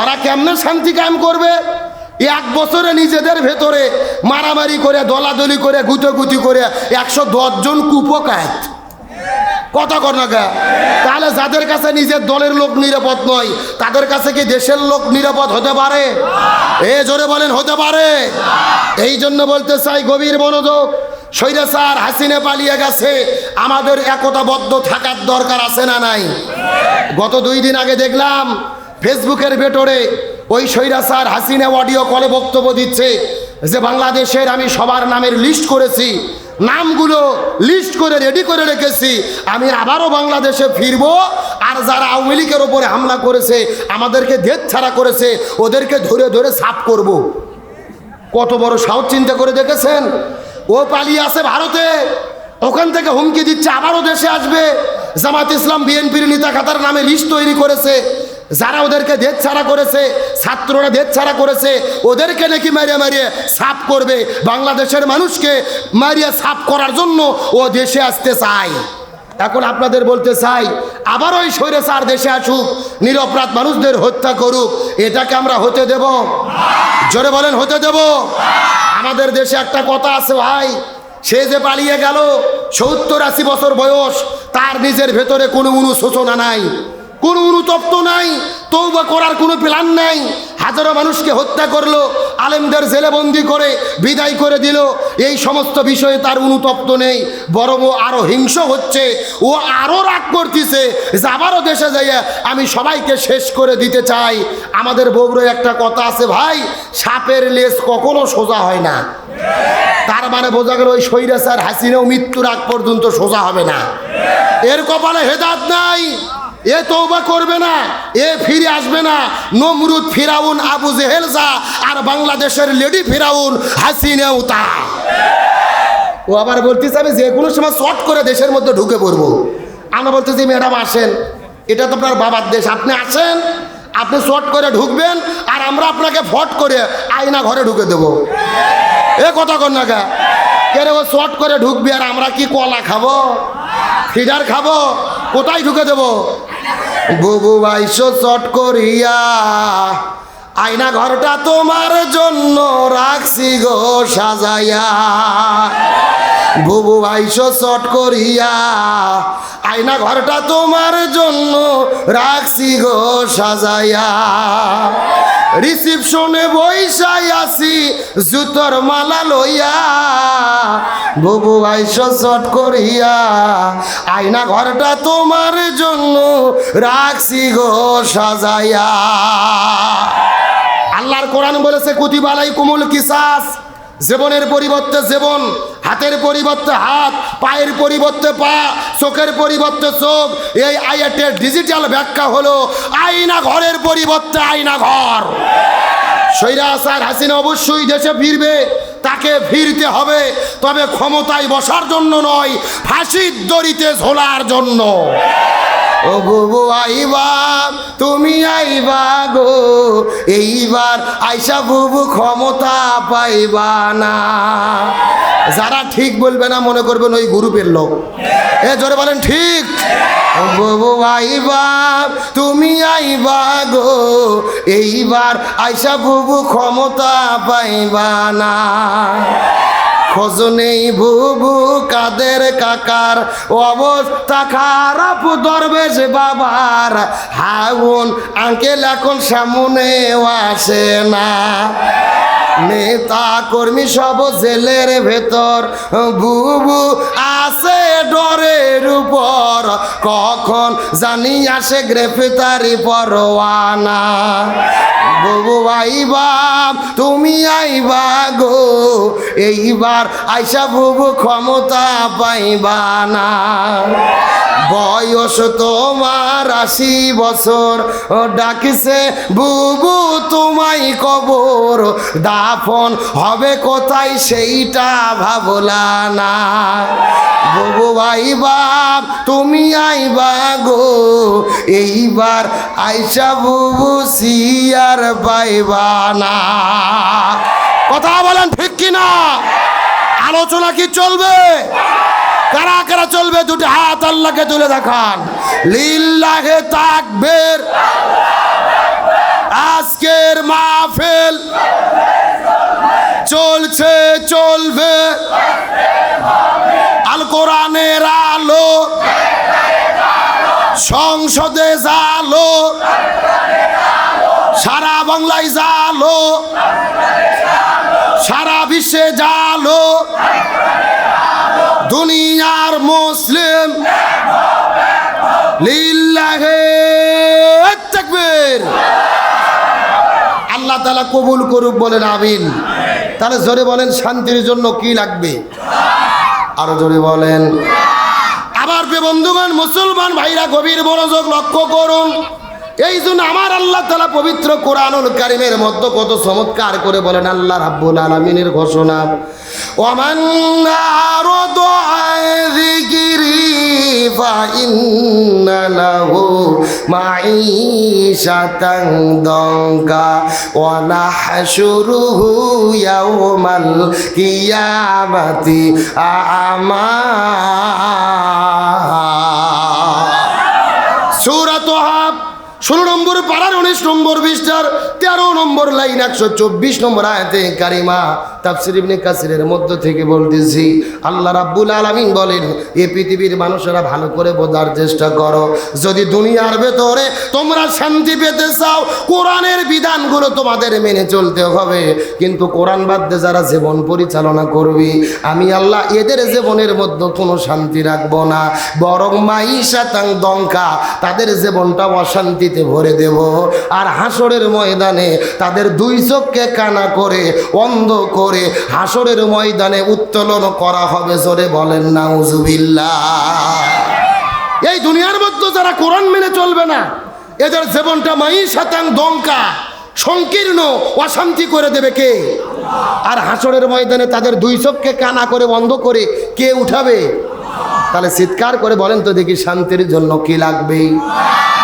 ওরা কেমনে শান্তি কায়েম করবে? এক বছরে নিজেদের ভেতরে মারামারি করে, দলাদলি করে গুতোগুতি করে একশো জন কুপকাত কথা কর না তাহলে যাদের কাছে নিজের দলের লোক নিরাপদ নয়, তাদের কাছে কি দেশের লোক নিরাপদ হতে পারে? এ জোরে বলেন, হতে পারে। এই জন্য বলতে চাই, গভীর মনোযোগ সৈরা স্যার হাসিনে পালিয়ে গেছে। আমাদের একতাবদ্ধ থাকার দরকার আছে না নাই? গত দুই দিন আগে দেখলাম ফেসবুকের ভেতরে ওই স্যার হাসিনা অডিও কলে বক্তব্য দিচ্ছে যে বাংলাদেশের আমি সবার নামের লিস্ট করেছি, নামগুলো লিস্ট করে রেডি করে রেখেছি, আমি আবারও বাংলাদেশে ফিরব, আর যারা আওয়ামী লীগের ওপরে হামলা করেছে, আমাদেরকে দেশ ছাড়া করেছে, ওদেরকে ধরে ধরে সাফ করব। কত বড় সাহস চিন্তা করে দেখেছেন? ও পালিয়ে আছে ভারতে, ওখান থেকে হুমকি দিচ্ছে, আবারও দেশে আসবে। জামাত ইসলাম বিএনপির নেতা খাতার নামে লিস্ট তৈরি করেছে। যারা ওদেরকে দেশ ছাড়া করেছে, ছাত্ররা দেশ ছাড়া করেছে, ওদেরকে নাকি মারিয়ে মারিয়ে সাফ করবে। বাংলাদেশের মানুষকে মারিয়ে সাফ করার জন্য ও দেশে আসতে চায়। এখন আপনাদের বলতে চাই, আবার ওই সৈরে স্যার দেশে আসুক নিরপরাধ মানুষদের হত্যা করুক, এটাকে আমরা হতে দেব। জোরে বলেন, হতে দেব। আমাদের দেশে একটা কথা আছে ভাই, সে যে পালিয়ে গেল, সত্তর আশি বছর বয়স, তার নিজের ভেতরে কোনো অনুশোচনা নাই। কোনো অনুতপ্ত নাই তৌবা করার কোনো প্ল্যান নাই। হাজারো মানুষকে হত্যা করল, আলেমদের জেলেবন্দি করে বিদায় করে দিল। এই সমস্ত বিষয়ে তার অনুতপ্ত নেই, বরং ও আরও হিংস হচ্ছে, ও আরও রাগ করতেছে যে আবারও দেশে যাইয়া আমি সবাইকে শেষ করে দিতে চাই। আমাদের বগুড়ায় একটা কথা আছে ভাই, সাপের লেজ কখনো সোজা হয় না। তার মানে বোঝা গেল ওই স্বৈরাচার হাসিনাও মৃত্যুর আগ পর্যন্ত সোজা হবে না। এর কপালে হেদাত নাই। এ তৌবা করবে না, এ ফিরে আসবে না। নমরুদ ফিরাউন, আবু জেহেলজা আর বাংলাদেশের লেডি ফিরাউন হাসিনেও তা। ও আবার বলতেছে, আমি যে কোনো সময় শর্ট করে দেশের মধ্যে ঢুকে পড়ব। আমরা বলতেছি, ম্যাডাম, আসেন। এটা তো আপনার বাবার দেশ। আপনি আসেন, আপনি শর্ট করে ঢুকবেন, আর আমরা আপনাকে ফট করে আয়না ঘরে ঢুকে দেবো। এ কথা গা কেন ও শর্ট করে ঢুকবি আর আমরা কি কলা খাব? ফিডার খাব? কোথায় ঢুকে দেবো? বুবু ভাইস চট করিয়া আয়না ঘরটা তোমার জন্য রাখছি গো সাজাইয়া। বুবু বাইশো চট করিয়া, আয়না ঘরটা তোমার জন্য রাখছি গো সাজাইয়া। রিসিপশনে বৈশাই আসি জুতোর মালা লইয়া। বুবু আইসো চট করিয়া, আয়না ঘরটা তোমার জন্য রাখছি গো সাজাইয়া। আল্লাহর কোরআন বলেছে কুতিবালাই কুমুল কিসাস। জীবনের পরিবর্তে জীবন, হাতের পরিবর্তে হাত, পায়ের পরিবর্তে পা, চোখের পরিবর্তে চোখ। এই আইয়াটের ডিজিটাল ব্যাখ্যা হলো আয়না ঘরের পরিবর্তে আয়না ঘর। সৈরাসার হাসিনা অবশ্যই দেশে ফিরবে, তাকে ফিরতে হবে, তবে ক্ষমতায় বসার জন্য নয়, ফাঁসির দড়িতে ঝোলার জন্য। ও আইবা। তুমি আইবা গো, এইবার আইসা বুবু ক্ষমতা পাইবা না। যারা ঠিক বলবে না মনে করবেন ওই গ্রুপের লোক। এ জোরে বলেন ঠিক। বুবু আইবা, তুমি আইবা গো, এইবার আইসা বুবু ক্ষমতা পাইবা না। খোঁজ নেই বুবু কাদের কাকার অবস্থা খারাপ দরবেশ বাবার। হাউন, আঙ্কেল এখন সামনে আসে না। নেতা কর্মী সব জেলের ভেতর। বুবু আসে ডরের উপর। কখন জানি আসে গ্রেফতারি পরোয়ানা। বুবু আইবা, তুমি আইবা গো। এইবার আইসা বুবু ক্ষমতা পাইবা না। বয়স তোমার আশি বছর, ডাকিছে বুবু তোমায় কবর। দাফন হবে কোথায় সেইটা ভাবলা না। বুবু আইবা, তুমি আইবা গো। এইবার আইসা বুবু সিয়ার বাইবানা। কথা বলেন ঠিক কিনা? আলোচনা কি চলবে? কারা কারা চলবে? দুটো হাত আল্লাহকে তুলে দেখান। লিল্লাহে তাকবের। আস সারা বাংলায় জালো। সারা বিশ্বে জালো। দুনিয়ার মুসলিম আল্লাহ তালা কবুল করুক বলেন, আমিন। তাহলে জোরে বলেন, শান্তির জন্য কি লাগবে? আরও জোরে বলেন। আবার বন্ধুগণ, মুসলমান ভাইরা গভীর মনোযোগ লক্ষ্য করুন। এই জন্য আমার আল্লাহ তালা পবিত্র কোরআনুল কারিমের মধ্যে কত চমৎকার করে বলেন, আল্লাহ রাব্বুল আলমিনের ঘোষণা, ওমান আরদ যিকিরি ফাইন্না লাহু মাঈশাতান দঙ্কা ওয়া নাহশুরুহু ইয়াওমাল কিয়ামাতি আমা সূরাত হাব ষোলো নম্বর পাড়ার উনিশ নম্বর বিশটার তেরো নম্বর লাইন, একশো চব্বিশ নম্বর আয়াতে কারিমা তাফসির কাসিরের মধ্য থেকে বলতেছি, আল্লাহ রাব্বুল আলামিন বলেন, এ পৃথিবীর মানুষেরা ভালো করে বোঝার চেষ্টা করো। যদি দুনিয়ার ভেতরে তোমরা শান্তি পেতে চাও, কোরআনের বিধানগুলো তোমাদের মেনে চলতে হবে। কিন্তু কোরআন বাদ যারা জীবন পরিচালনা করবি, আমি আল্লাহ এদের জীবনের মধ্যে কোনো শান্তি রাখব না। বরং মাইশাতাং দঙ্কা তাদের জীবনটা অশান্তিতে ভরে দেব। আর হাসরের ময়দানে তাদের দুই চোখকে কানা করে, অন্ধ করে হাসরের ময়দানে উত্তোলন করা হবে জোরে বলেন, নাউজুবিল্লাহ। এই দুনিয়ার মধ্যে যারা কোরআন মেনে চলবে না, এদের জীবনটা মাই শতাং দঙ্কা, সংকীর্ণ, অশান্তি করে দেবে কে? আর হাসরের ময়দানে তাদের দুই চোখকে কানা করে বন্ধ করে কে উঠাবে? তাহলে চিৎকার করে বলেন তো দেখি শান্তির জন্য কি লাগবে?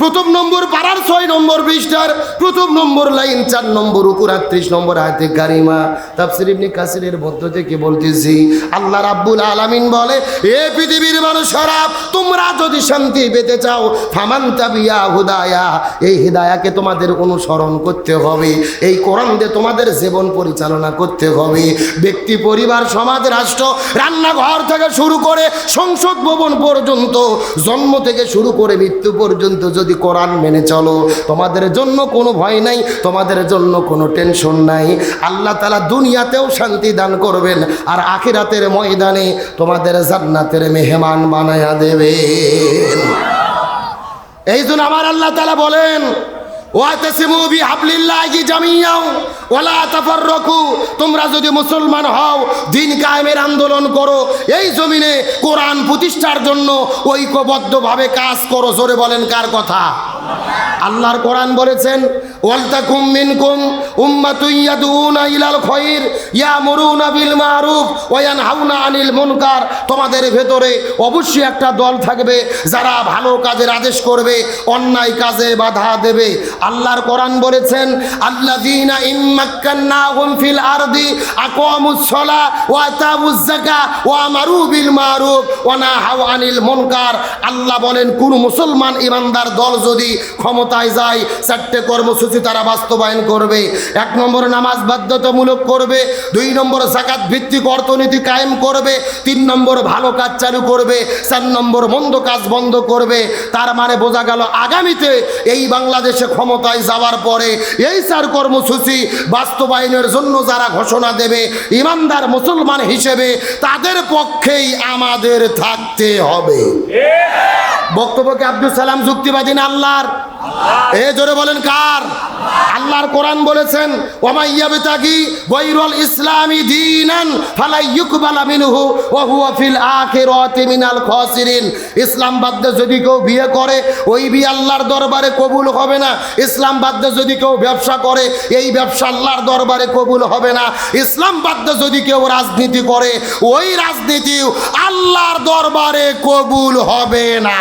প্রথম নম্বর পাড়ার ছয় নম্বর বিশটার প্রথম নম্বর লাইন, চার নম্বর উপর, আটত্রিশ নম্বর আয়তে গারিমা তাফসির ইবনে কাসিরের মধ্য থেকে বলতেছি, আল্লাহ রাব্বুল আলামিন বলে, এ পৃথিবীর মানুষেরা, তোমরা যদি শান্তি পেতে চাও, ফামান তাবিয়া হুদায়া, এই হিদায়াকে তোমাদের অনুসরণ করতে হবে, এই কোরআন দিয়ে তোমাদের জীবন পরিচালনা করতে হবে। ব্যক্তি, পরিবার, সমাজ, রাষ্ট্র, রান্নাঘর থেকে শুরু করে সংসদ ভবন পর্যন্ত, জন্ম থেকে শুরু করে মৃত্যু পর্যন্ত যদি কোরআন মেনে চলো, তোমাদের জন্য কোনো ভয় নাই, তোমাদের জন্য কোনো টেনশন নাই। আল্লাহ তালা দুনিয়াতেও শান্তি দান করবেন, আর আখিরাতের ময়দানে তোমাদের জান্নাতের মেহমান বানায়া দেবেন। এই জন্য আমার আল্লাহ তালা বলেন ওয়াতাসিমু বিহাবলিল্লাহি জামিয়াও, ওয়ালা তাফাররাকু, তোমরা যদি মুসলমান হও, দিন কায়েমের আন্দোলন করো, এই জমিনে কোরআন প্রতিষ্ঠার জন্য ঐক্যবদ্ধভাবে কাজ করো, জোরে বলেন কার কথা? আল্লাহর কোরআন বলেছেন ওয়ালতাকুম মিনকুম ইলাল বিল মারুফ, ওয়া ইয়ানহাউনা আনিল মুনকার। তোমাদের ভেতরে অবশ্যই একটা দল থাকবে, যারা ভালো কাজের আদেশ করবে, অন্যায় কাজে বাধা দেবে। আল্লাহর কোরআন বলেছেন, আল্লাযীনা আরদি ওয়া ওয়া বিল আনিল আল্লাহ বলেন, কোন মুসলমান ইমানদার দল যদি ক্ষমতায় যায়, চারটে কর্মসূচি তারা বাস্তবায়ন করবে। এক নম্বর নামাজ বাধ্যতামূলক করবে, দুই নম্বর জাকাত ভিত্তিক অর্থনীতি কায়েম করবে, তিন নম্বর ভালো কাজ চালু করবে, চার নম্বর মন্দ কাজ বন্ধ করবে। তার মানে বোঝা গেল আগামীতে এই বাংলাদেশে ক্ষমতায় যাওয়ার পরে এই চার কর্মসূচি বাস্তবায়নের জন্য যারা ঘোষণা দেবে, ইমানদার মুসলমান হিসেবে তাদের পক্ষেই আমাদের থাকতে হবে। বক্তব্যকে আব্দুল সালাম যুক্তিবাদী না আল্লাহর? এ জোরে বলেন কার? আল্লাহর কোরআন বলেছেন ইসলামি ইসলাম বাদ যদি কেউ বিয়ে করে, ওই বিয়ে আল্লাহর দরবারে কবুল হবে না। ইসলাম বাদ যদি কেউ ব্যবসা করে, এই ব্যবসা আল্লাহর দরবারে কবুল হবে না। ইসলাম বাদ যদি কেউ রাজনীতি করে, ওই রাজনীতিও আল্লাহর দরবারে কবুল হবে না।